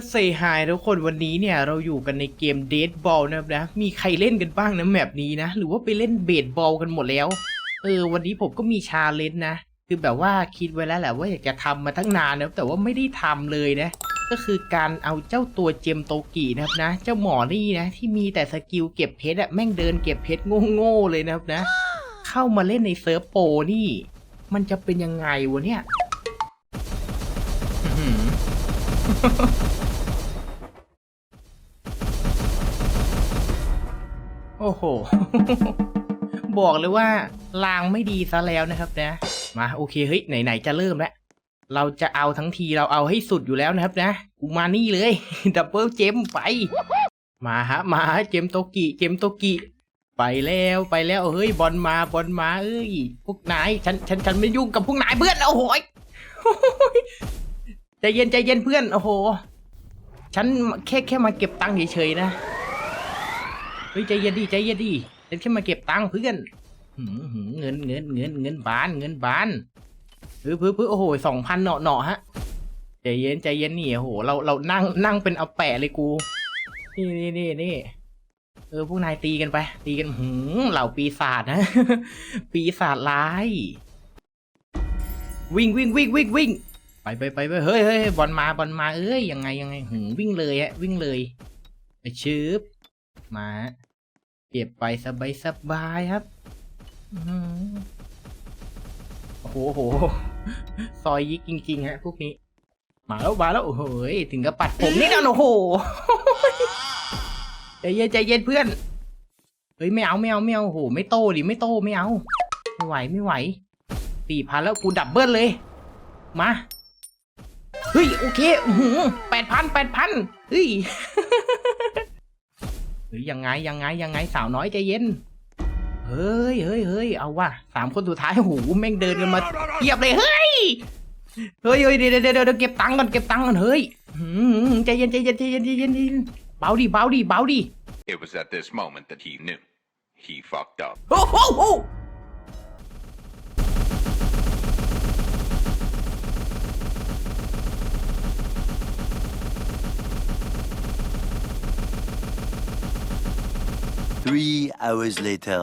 ก็เซฮายทุกคนวันนี้เนี่ยเราอยู่กันในเกมเด d บอลนะครับนะมีใครเล่นกันบ้างนะแมปนี้นะ หรือว่าไปเล่นเบสบอลกันหมดแล้ว เออ วันนี้ผมก็มีชาเลนจ์นะ คือแบบว่าคิดไว้แล้วแหละว่าอยากจะทำมาตั้งนานนะแต่ว่าไม่ได้ทำเลยนะ ก็คือการเอาเจ้าตัวเจมโตกินะครับนะ เจ้าหมอนี่นะ ที่มีแต่สกิลเก็บเพชรอะแม่งเดินเก็บเพชรโง่ๆเลยนะครับนะ เข้ามาเล่นในเซิร์ฟโปนี่ มันจะเป็นยังไงวะเนี่ย อ้โอ้โห บอกเลยว่าลางไม่ดีซะแล้วนะครับนะ มาโอเคเฮ้ยไหนๆจะเริ่มแล้ว เราจะเอาทั้งทีเราเอาให้สุดอยู่แล้วนะครับนะกูมานี่เลยดับเบิลเจมไป มาฮะมาฮะเจมโตกิเจมโตกิไปแล้วไปแล้วเฮ้ยบอลมาบอลมาเอ้ยพวกนายฉันฉันฉันไม่ยุ่งกับพวกนายเพื่อนโอ้โหยใจเย็นใจเย็นเพื่อนโอ้โห ฉันแค่แค่มาเก็บตังค์เฉยๆนะ ฮ้ยใจเย็นดิใจเย็นดิฉันแค่มาเก็บตังค์เพื่อนเงินเงินเงินเงินบานเงินบานเพื่อเพื่อเพื่อโอ้โหสองพันเนาะเนาะฮะใจเย็นใจเย็นนี่โอ้โหเราเรานั่งนั่งเป็นเอาแปะเลยกู นี่นี่นี่นี่เออพวกนายตีกันไป ตีกันหืมเหล่าปีศาจนะ ปีศาจร้าย วิ่งวิ่งวิ่งวิ่งวิ่งไปไปไปไปเฮ้ยเฮ้ยบอลมาบอลมาเอ้ยยังไงยังไงหืมวิ่งเลยฮะวิ่งเลยไปชืบมา เก็บไปสบายสบายครับอื้อหือโอ้โหโอ้โห ซอยยิกจริง ๆ ฮะ พวกนี้ มาแล้วมาแล้ว โอ้โหยถึงกับปัดผมนี่นะโอ้โหใจเย็นใจเย็นเพื่อน เฮ้ยไม่เอาไม่เอาไม่เอาโอ้โห ไม่โตดิไม่โตไม่เอา ไม่ไหวไม่ไหวสี่พันแล้วกูดับเบิลเลย มา เฮ้ย โอเคแปดพันแปดพันเฮ้ย เฮ้ยยังไงยังไงยังไงสาวน้อยใจเย็น เฮ้ยเฮ้ยเฮ้ยเอาว่ะสามคนสุดท้ายหูแม่งเดินกันมาเทียบเลยเฮ้ยเฮ้ยเฮ้ยเดี๋ยวเดี๋ยวเดี๋ยวเก็บตังค์ก่อนเก็บตังค์ก่อนเฮ้ยหืมใจเย็นใจเย็นใจเย็นใจเย็นใจเย็นเบาดิเบาดิเบาดิ It was at this moment that he knew. He fucked up. โอ้โ Three hours later.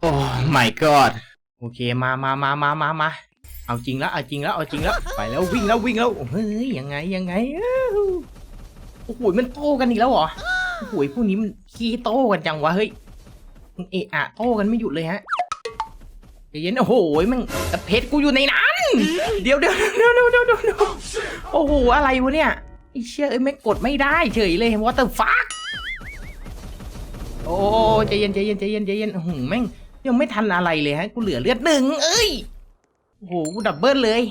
โอ้ my god โอเคมามามามามามาเอาจริงแล้วเอาจริงแล้วเอาจริงแล้วไปแล้ววิ่งแล้ววิ่งแล้วเฮ้ยยังไงยังไงโอ้โหมันโต้กันอีกแล้วเหรอโอ้โหพวกนี้มันขี้โต้กันจังวะเฮ้ยเอะอะโต้กันไม่หยุดเลยฮะ เย็นโอ้โหมันแต่เพชรกูอยู่ในนั้น เดี๋ยวเดี๋ยวเดี๋ยวเดี๋ยวเดี๋ยวเดี๋ยวโอ้โหอะไรวะเนี่ยไอเชี่ยเอ้ยไม่กดไม่ได้เฉยเลยว่าแต่ฟักโอ้ใจเย็นใจเย็นใจเย็นใจเย็นโอ้โหแม่งยังไม่ทันอะไรเลยฮะกูเหลือเลือดหนึ่งเอ้ยโอ้โหกูดับเบิลเลย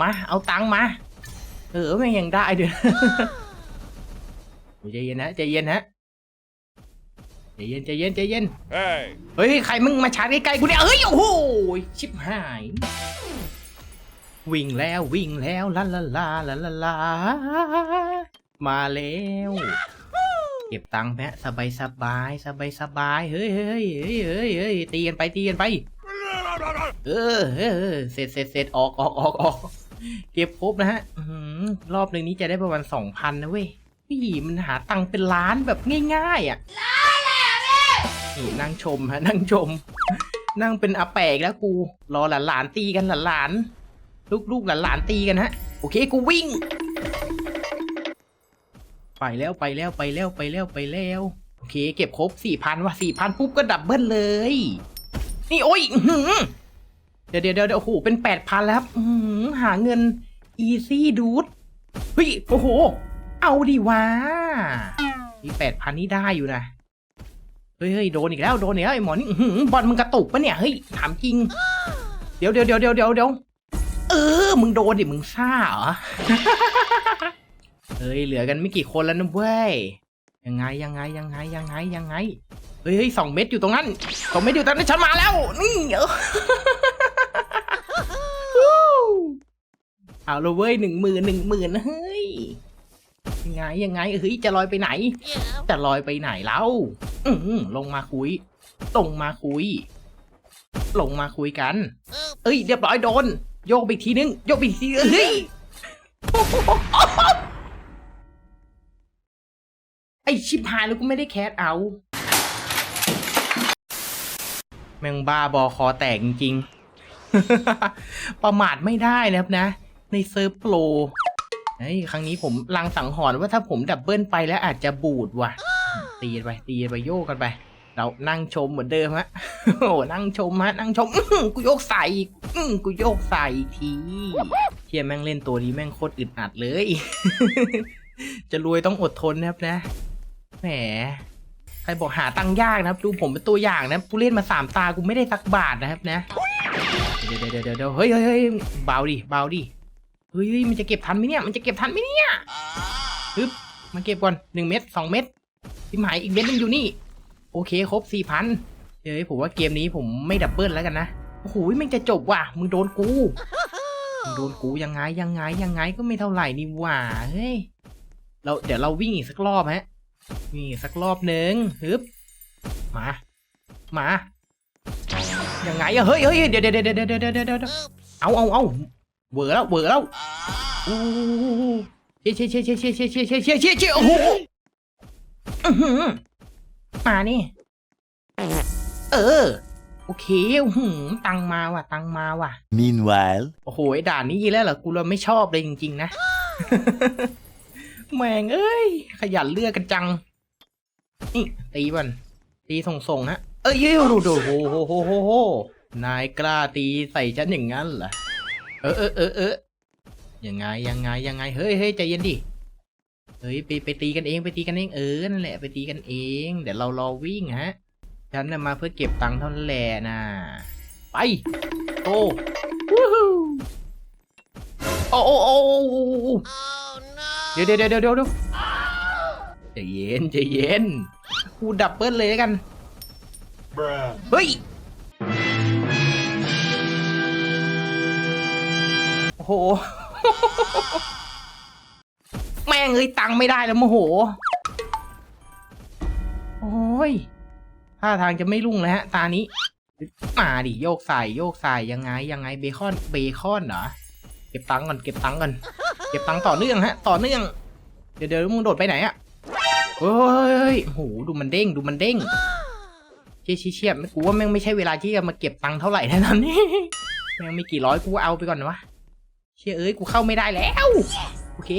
มาเอาตังค์มา เออแม่งยังได้ด้วยโอ้ยใจเย็นนะใจเย็นฮะ ใจเย็นใจเย็นใจเย็น Hey! เฮ้ยใครมึงมาชาร์จใกล้ๆกูเนี่ยเอ้ยโอ้โหชิบหาย วิ่งแล้ววิ่งแล้วลาลาลาลาลาลามาแล้วเก็บตังค์แพะสบายสบายสบายสบายเฮ้ยเฮ้ยเฮ้ยเฮ้ยเฮ้ยตีกันไปตีกันไป เออเออเออเสร็จเสร็จเสร็จออกออกออกออกเก็บครบนะฮะอื้อหือรอบหนึ่งนี้จะได้ประมาณสองพันนะเว้ยพี่มันหาตังค์เป็นล้านแบบง่าย ๆ อะ นี่นั่งชมฮะนั่งชม นั่งเป็นอาแปกแล้วกู รอหลานๆตีกันหลานๆลูกๆหลานๆตีกันฮะ โอเคกูวิ่ง ไปแล้วไปแล้วไปแล้วไปแล้วไปแล้ว โอเค เก็บครบสี่พันว่ะสี่พันปุ๊บก็ดับเบิลเลย นี่โอ้ยหือเดี๋ยวเดี๋ยวเดี๋ยวโอ้โหเป็นแปดพันแล้วครับหือหาเงิน easy dude เฮ้ยโอ้โห เอาดิวะนี่แปดพันนี่ได้อยู่นะ เฮ้ยเฮ้ยโดนอีกแล้วโดนอีกแล้วไอ้หมอนี่อื้อหือบอลมึงกระตุกปะเนี่ยเฮ้ยถามจริงเดี๋ยวเดี๋ยวเดี๋ยวเดี๋ยวเดี๋ยวเดี๋ยวเออ มึงโดนดิมึงซ่าเหรอเฮ้ยเหลือกันไม่กี่คนแล้วนะเว้ยยังไงยังไงยังไงยังไงยังไงเฮ้ยเฮ้ยสองเม็ดอยู่ตรงนั้นสองเม็ดอยู่ตรงนั้นฉันมาแล้ว นี่เออเอาละเว้ยหนึ่งหมื่นหนึ่งหมื่นเฮ้ยยังไงยังไงเฮ้ยจะลอยไปไหน จะลอยไปไหนแล้ว อืลงมาคุยลงมาคุย ลงมาคุยกัน เอ้ย เรียบร้อยโดน โยกไปอีกทีนึง โยกไปอีกทีเฮ้ยไอชิบหายแล้วกูไม่ได้แคสเอา แมงบ้าบอคอแตกจริงๆ ประมาทไม่ได้นะครับนะ ในเซิร์ฟโปรเฮ้ย ครั้งนี้ผมลังสังหรณ์ว่าถ้าผมดับเบิลไปแล้วอาจจะบูดว่ะ ตีไปตีไปโยกกันไป เรานั่งชมเหมือนเดิมฮะโอ้นั่งชมฮะนั่งชมกูโยกใส่อีกกูโยกใส่อีกทีเทียแม่งเล่นตัวนี้แม่งโคตรอึดอัดเลย จะรวยต้องอดทนนะครับนะแหมใครบอกหาตังยากนะครับ ดูผมเป็นตัวอย่างนะกูเล่นมาสามตากูไม่ได้สักบาทนะครับนะเดี๋ยวเดี๋ยวเดี๋ยวเฮ้ยเฮ้ยเฮ้ยเบาดิเบาดิเฮ้ยเฮ้ยมันจะเก็บทันไหมเนี่ยมันจะเก็บทันไหมเนี่ยฮึบมาเก็บก่อนหนึ่งเม็ดสองเม็ด ที่หมายอีกเม็ดนึงอยู่นี่ โอเคครบสี่พันเฮ้ยผมว่าเกมนี้ผมไม่ดับเบิลแล้วกันนะโอ้โหแม่งจะจบว่ะ มึงโดนกูมึงโดนกูยังไงยังไงยังไงก็ไม่เท่าไหร่นี่หว่าเฮ้ยเราเดี๋ยวเราวิ่งอีกสักรอบฮะวิ่งอีกสักรอบหนึ่งฮึบมามายังไงอะเฮ้ยเฮ้ยเดี๋ยวเดี๋ยวเดี๋ยวเดี๋ยวเดี๋ยวเอาเอาเอาเวอร์แล้วเวอร์แล้วเชี่ยเชี่ยเชี่ยเชี่ยเชี่ยเชี่ยเชี่ยเชี่ยเชี่ยเชี่ยโอ้โห อื้อหือมานี่ เออ โอเคอื้อหือตังมาว่ะ ตังมาว่ะ Meanwhile, โอ้โหไอ้ด่านนี้แล้วเหรอ กูเราไม่ชอบเลยจริงๆนะ แม่งเอ้ย ขยันเลือกกันจัง นี่ ตีมันตีส่งๆฮะ เอ้ยดูดูดูโหโหโหโหโหนายกล้าตีใส่ฉันอย่างนั้นเหรอ เออเออเออเออยังไงยังไงยังไง เฮ้ยเฮ้ยใจเย็นดิ เฮ้ยไปไปตีกันเองไปตีกันเองเออนั่นแหละไปตีกันเอง เดี๋ยวเรารอวิ่งฮะ ฉันน่ะมาเพื่อเก็บตังค์เท่านั้นแหละนะไปโตวู้ฮู้โอ้โอ้โอ้โอ้โอ้โอ้เดี๋ยวเดี๋ยวเดี๋ยวเดี๋ยวเดี๋ยวใจเย็นใจเย็นกูดับเบิลเลยแล้วกันเฮ้ยโอ้โห แม่งเอ้ยตังค์ไม่ได้แล้วโมโห โอ้ยท่าทางจะไม่รุ่งแล้วฮะ ตานี้ มาดิโยกใส่โยกใส่ยังไงยังไงเบคอนเบคอนเหรอ เก็บตังค์ก่อนเก็บตังค์ก่อนเก็บตังค์ต่อเนื่องฮะ ต่อเนื่อง เดี๋ยวเดี๋ยวมึงโดดไปไหนอะเฮ้ยโอ้โหดูมันเด้งดูมันเด้งเชี่ยเชี่ยเชี่ยกูว่าแม่งไม่ใช่เวลาที่จะมาเก็บตังค์เท่าไหร่นะตอนนี้แม่งม่กี่ร้อยกูเอาไปก่อนนะวะเชี่ยเอ้ยกูเข้าไม่ได้แล้ว โอเค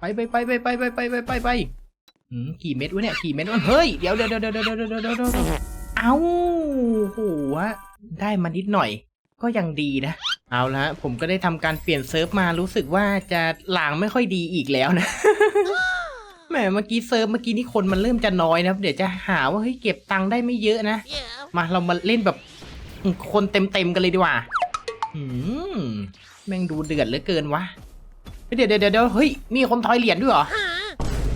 ไปไปไปไปไปไปไปไปไปไปอืมกี่เม็ดวะเนี่ยกี่เม็ดวะเฮ้ยเดี๋ยวเดี๋ยวเดี๋ยวเดี๋ยวเดี๋ยวเดี๋ยวเดี๋ยวเดี๋ยวเอาโหวะได้มานิดหน่อย ก็ยังดีนะ เอาละผมก็ได้ทำการเปลี่ยนเซิร์ฟมารู้สึกว่าจะหลางไม่ค่อยดีอีกแล้วนะแหมเมื่อกี้เซิร์ฟเมื่อกี้นี่คนมันเริ่มจะน้อยนะเดี๋ยวจะหาว่าเฮ้ยเก็บตังค์ได้ไม่เยอะนะ มาเรามาเล่นแบบคนเต็มเต็มๆกันเลยดีกว่าอืมแม่งดูเดือดเหลือเกินวะ เฮ้ยเดี๋ยวเดี๋ยวเดี๋ยวเฮ้ย มีคนทอยเหรียญด้วยเหรอ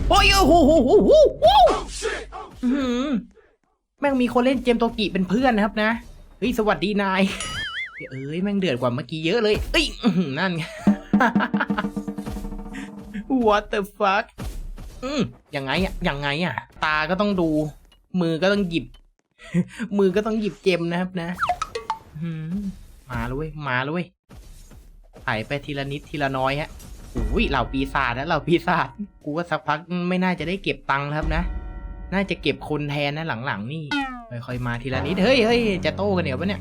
โอ้ยโอ้โหโอ้โหโอ้โหโอ้โหอื้อหือแม่งมีคนเล่นเจมส์โตกิเป็นเพื่อนนะครับนะ เฮ้ย สวัสดีนาย เอ้ย แม่งเดือดกว่าเมื่อกี้เยอะเลย เอ้ยอื้อหือนั่นไง What the fuck อืมยังไงอะยังไงอะตาก็ต้องดู มือก็ต้องหยิบ มือก็ต้องหยิบเจมนะครับนะหืมมาแล้วเว้ยมาแล้วเว้ยไถไปทีละนิดทีละน้อยฮะ อุ้ยเหล่าปีศาจนะเหล่าปีศาจกูว่าสักพักไม่น่าจะได้เก็บตังค์ครับนะ น่าจะเก็บคนแทนนะหลังๆ นี่ค่อยๆมาทีละนิดเฮ้ยเฮ้ยจะโต้กันเดี๋ยวปะเนี่ย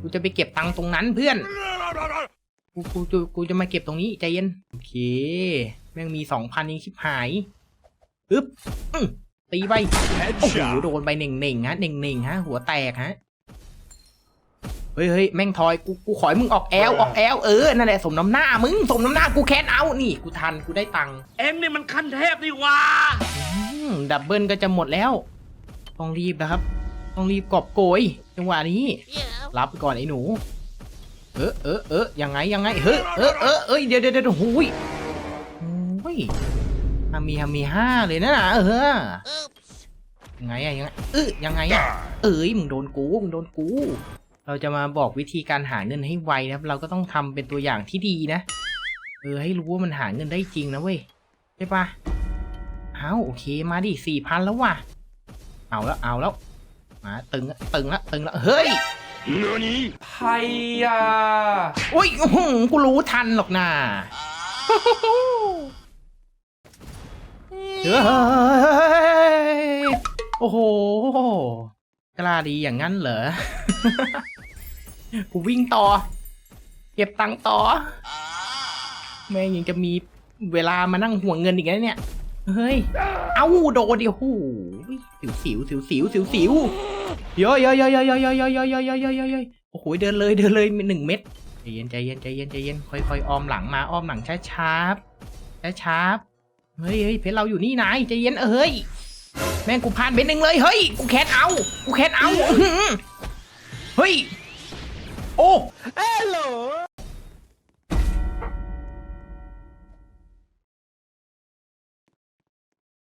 กูจะไปเก็บตังค์ตรงนั้นเพื่อนกูกูกูกูจะมาเก็บตรงนี้ใจเย็นโอเค แม่งมีสองพันยังชิบหายอึ๊บตีไปโอ้โหโดนไปเน่งเน่งฮะเน่งเน่งฮะ หัวแตกฮะ เฮ้ยเฮ้ยแม่งทอยกูกูขอยมึงออกแอลออกแอลเออนั่นแหละสมน้ำหน้ามึงสมน้ำหน้ากูแค้นเอานี่กูทันกูได้ตังค์เอ็งนี่มันขั้นเทพนี่หว่าอืมดับเบิลก็จะหมดแล้วต้องรีบนะครับต้องรีบกอบโกยจังหวะนี้ รับไปก่อนไอ้หนู เออเออเออยังไงยังไงเฮ้ยเออเออเอ้ยเดี๋ยวเดี๋ยวเดี๋ยวหูยโอ้ยฮามีฮามีห้าเลยนะเออยังไงอะยังไงเออยังไงอะเอ้ยมึงโดนกูมึงโดนกู เราจะมาบอกวิธีการหาเงินให้ไวนะครับ เราก็ต้องทำเป็นตัวอย่างที่ดีนะ เออให้รู้ว่ามันหาเงินได้จริงนะเว้ยใช่ปะเอาโอเคมาดิสี่พันแล้วว่ะ เอาแล้วเอาแล้ว มาตึงละตึงละตึงละเฮ้ยไพยาอุ้ยอื้อหือกูรู้ทันหรอกนะเฮ้ยโอ้โหกล้าดีอย่างนั้นเหรอ กูวิ่งต่อ เก็บตังค์ต่อ แม่งยังจะมีเวลามานั่งห่วงเงินอีกนะเนี่ย เฮ้ย เอ้าโดนเดียวหูสิวสิวสิวสิวสิวสิวเยอะเยอะเยอะเยอะเยอะเยอะเยอะเยอะเยอะเยอะเยอะเยอะเยโอ้โหเดินเลยเดินเลยหนึ่งเม็ดใจเย็นใจเย็นใจเย็นใจเย็นค่อยๆอ้อมหลังมาอ้อมหลังช้าช้าช้าช้าๆเฮ้ยเฮ้ยเพชรเราอยู่นี่นายใจเย็นเอ้ยแม่งกูพลาดเม็ดหนึ่งเลยเฮ้ยกูแคสเอากูแคสเอา เฮ้ย โอ้ ฮัลโหล